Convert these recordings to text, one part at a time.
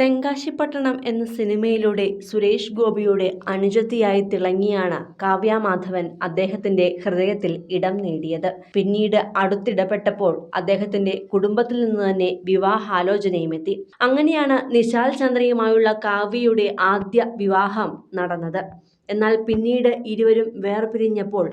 തെങ്കാശിപ്പട്ടണം എന്ന സിനിമയിലൂടെ സുരേഷ് ഗോപിയുടെ അനുജത്തിയായി തിളങ്ങിയാണ് കാവ്യ മാധവൻ അദ്ദേഹത്തിന്റെ ഹൃദയത്തിൽ ഇടം നേടിയത്. പിന്നീട് അടുത്തിടപെട്ടപ്പോൾ അദ്ദേഹത്തിന്റെ കുടുംബത്തിൽ നിന്ന് തന്നെ വിവാഹാലോചനയും എത്തി. അങ്ങനെയാണ് നിശാൽ ചന്ദ്രയുമായുള്ള കാവ്യയുടെ ആദ്യ വിവാഹം നടന്നത്. എന്നാൽ പിന്നീട് ഇരുവരും വേർപിരിഞ്ഞപ്പോൾ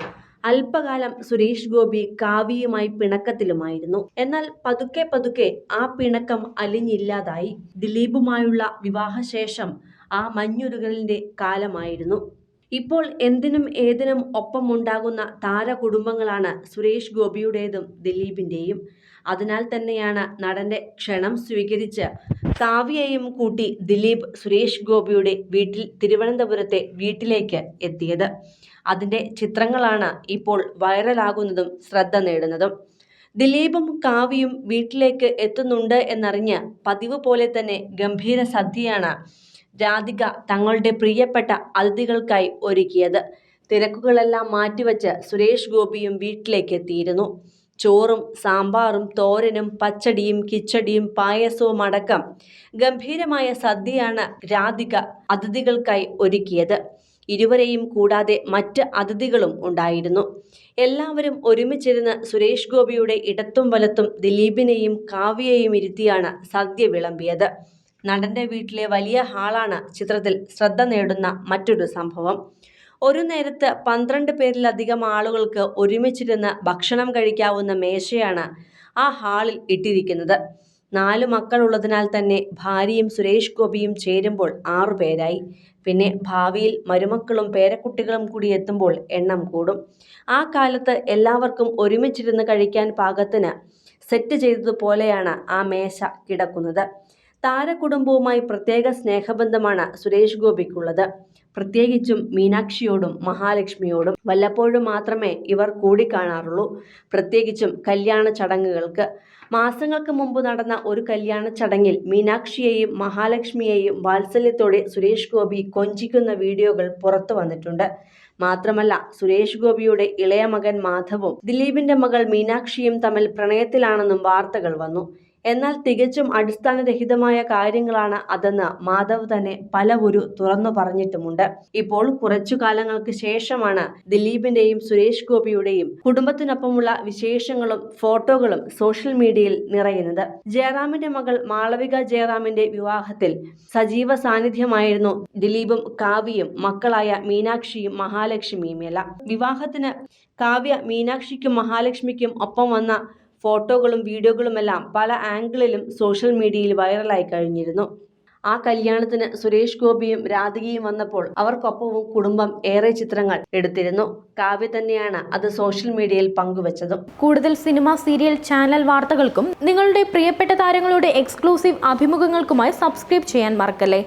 അല്പകാലം സുരേഷ് ഗോപി കാവ്യയുമായി പിണക്കത്തിലുമായിരുന്നു. എന്നാൽ പതുക്കെ പതുക്കെ ആ പിണക്കം അലിഞ്ഞില്ലാതായി. ദിലീപുമായുള്ള വിവാഹശേഷം ആ മഞ്ഞുരുകലിന്റെ കാലമായിരുന്നു. ഇപ്പോൾ എന്തിനും ഏതിനും ഒപ്പമുണ്ടാകുന്ന താരകുടുംബങ്ങളാണ് സുരേഷ് ഗോപിയുടേതും ദിലീപിന്റെയും അതിനാൽ തന്നെയാണ് നടന്റെ ക്ഷണം സ്വീകരിച്ച് കാവ്യയും കൂട്ടി ദിലീപ് സുരേഷ് ഗോപിയുടെ വീട്ടിൽ തിരുവനന്തപുരത്തെ വീട്ടിലേക്ക് എത്തിയത്. അതിന്റെ ചിത്രങ്ങളാണ് ഇപ്പോൾ വൈറലാകുന്നതും ശ്രദ്ധ നേടുന്നതും. ദിലീപും കാവ്യയും വീട്ടിലേക്ക് എത്തുന്നുണ്ട് എന്നറിഞ്ഞ് പതിവ് പോലെ തന്നെ ഗംഭീര സദ്യയാണ് രാധിക തങ്ങളുടെ പ്രിയപ്പെട്ട അതിഥികൾക്കായി ഒരുക്കിയത്. തിരക്കുകളെല്ലാം മാറ്റിവെച്ച് സുരേഷ് ഗോപിയും വീട്ടിലേക്ക് എത്തിയിരുന്നു ചോറും സാമ്പാറും തോരനും പച്ചടിയും കിച്ചടിയും പായസവും അടക്കം ഗംഭീരമായ സദ്യയാണ് രാധിക അതിഥികൾക്കായി ഒരുക്കിയത്. ഇരുവരെയും കൂടാതെ മറ്റ് അതിഥികളും ഉണ്ടായിരുന്നു. എല്ലാവരും ഒരുമിച്ചിരുന്ന് സുരേഷ് ഗോപിയുടെ ഇടത്തും വലത്തും ദിലീപിനെയും കാവ്യയെയും ഇരുത്തിയാണ് സദ്യ വിളമ്പിയത്. നടന്റെ വീട്ടിലെ വലിയ ഹാളാണ് ചിത്രത്തിൽ ശ്രദ്ധ നേടുന്ന മറ്റൊരു സംഭവം. ഒരു നേരത്ത് പന്ത്രണ്ട് പേരിലധികം ആളുകൾക്ക് ഒരുമിച്ചിരുന്ന് ഭക്ഷണം കഴിക്കാവുന്ന മേശയാണ് ആ ഹാളിൽ ഇട്ടിരിക്കുന്നത്. നാല് മക്കളുള്ളതിനാൽ തന്നെ ഭാര്യയും സുരേഷ് ഗോപിയും ചേരുമ്പോൾ ആറു പേരായി. പിന്നെ ഭാവിയിൽ മരുമക്കളും പേരക്കുട്ടികളും കൂടി എത്തുമ്പോൾ എണ്ണം കൂടും. ആ കാലത്ത് എല്ലാവർക്കും ഒരുമിച്ചിരുന്ന് കഴിക്കാൻ പാകത്തിന് സെറ്റ് ചെയ്തതുപോലെയാണ് ആ മേശ കിടക്കുന്നത്. താരകുടുംബവുമായി പ്രത്യേക സ്നേഹബന്ധമാണ് സുരേഷ് ഗോപിക്കുള്ളത്. പ്രത്യേകിച്ചും മീനാക്ഷിയോടും മഹാലക്ഷ്മിയോടും വല്ലപ്പോഴും മാത്രമേ ഇവർ കൂടിക്കാണാറുള്ളൂ. പ്രത്യേകിച്ചും കല്യാണ ചടങ്ങുകൾക്ക്. മാസങ്ങൾക്ക് മുമ്പ് നടന്ന ഒരു കല്യാണ ചടങ്ങിൽ മീനാക്ഷിയെയും മഹാലക്ഷ്മിയെയും വാത്സല്യത്തോടെ സുരേഷ് ഗോപി കൊഞ്ചിക്കുന്ന വീഡിയോകൾ പുറത്തു വന്നിട്ടുണ്ട്. മാത്രമല്ല സുരേഷ് ഗോപിയുടെ ഇളയ മകൻ മാധവും ദിലീപിന്റെ മകൾ മീനാക്ഷിയും തമ്മിൽ പ്രണയത്തിലാണെന്നും വാർത്തകൾ വന്നു. എന്നാൽ തികച്ചും അടിസ്ഥാനരഹിതമായ കാര്യങ്ങളാണ് അതെന്ന് മാധവ് തന്നെ പലവുരു തുറന്നു പറഞ്ഞിട്ടുമുണ്ട്. ഇപ്പോൾ കുറച്ചു കാലങ്ങൾക്ക് ശേഷമാണ് ദിലീപിന്റെയും സുരേഷ് ഗോപിയുടെയും കുടുംബത്തിനൊപ്പമുള്ള വിശേഷങ്ങളും ഫോട്ടോകളും സോഷ്യൽ മീഡിയയിൽ നിറയുന്നത്. ജയറാമിന്റെ മകൾ മാളവിക ജയറാമിന്റെ വിവാഹത്തിൽ സജീവ സാന്നിധ്യമായിരുന്നു ദിലീപും കാവ്യയും മക്കളായ മീനാക്ഷിയും മഹാലക്ഷ്മിയും മഹാലക്ഷ്മിയുമെല്ലാം വിവാഹത്തിന് കാവ്യ മീനാക്ഷിക്കും മഹാലക്ഷ്മിക്കും ഒപ്പം വന്ന ഫോട്ടോകളും വീഡിയോകളുമെല്ലാം പല ആംഗിളിലും സോഷ്യൽ മീഡിയയിൽ വൈറലായി കഴിഞ്ഞിരുന്നു. ആ കല്യാണത്തിന് സുരേഷ് ഗോപിയും രാധികയും വന്നപ്പോൾ അവർക്കൊപ്പവും കുടുംബം ഏറെ ചിത്രങ്ങൾ എടുത്തിരുന്നു. കാവ്യ തന്നെയാണ് അത് സോഷ്യൽ മീഡിയയിൽ പങ്കുവച്ചതും. കൂടുതൽ സിനിമ സീരിയൽ ചാനൽ വാർത്തകൾക്കും നിങ്ങളുടെ പ്രിയപ്പെട്ട താരങ്ങളുടെ എക്സ്ക്ലൂസീവ് അഭിമുഖങ്ങൾക്കുമായി സബ്സ്ക്രൈബ് ചെയ്യാൻ മറക്കല്ലേ?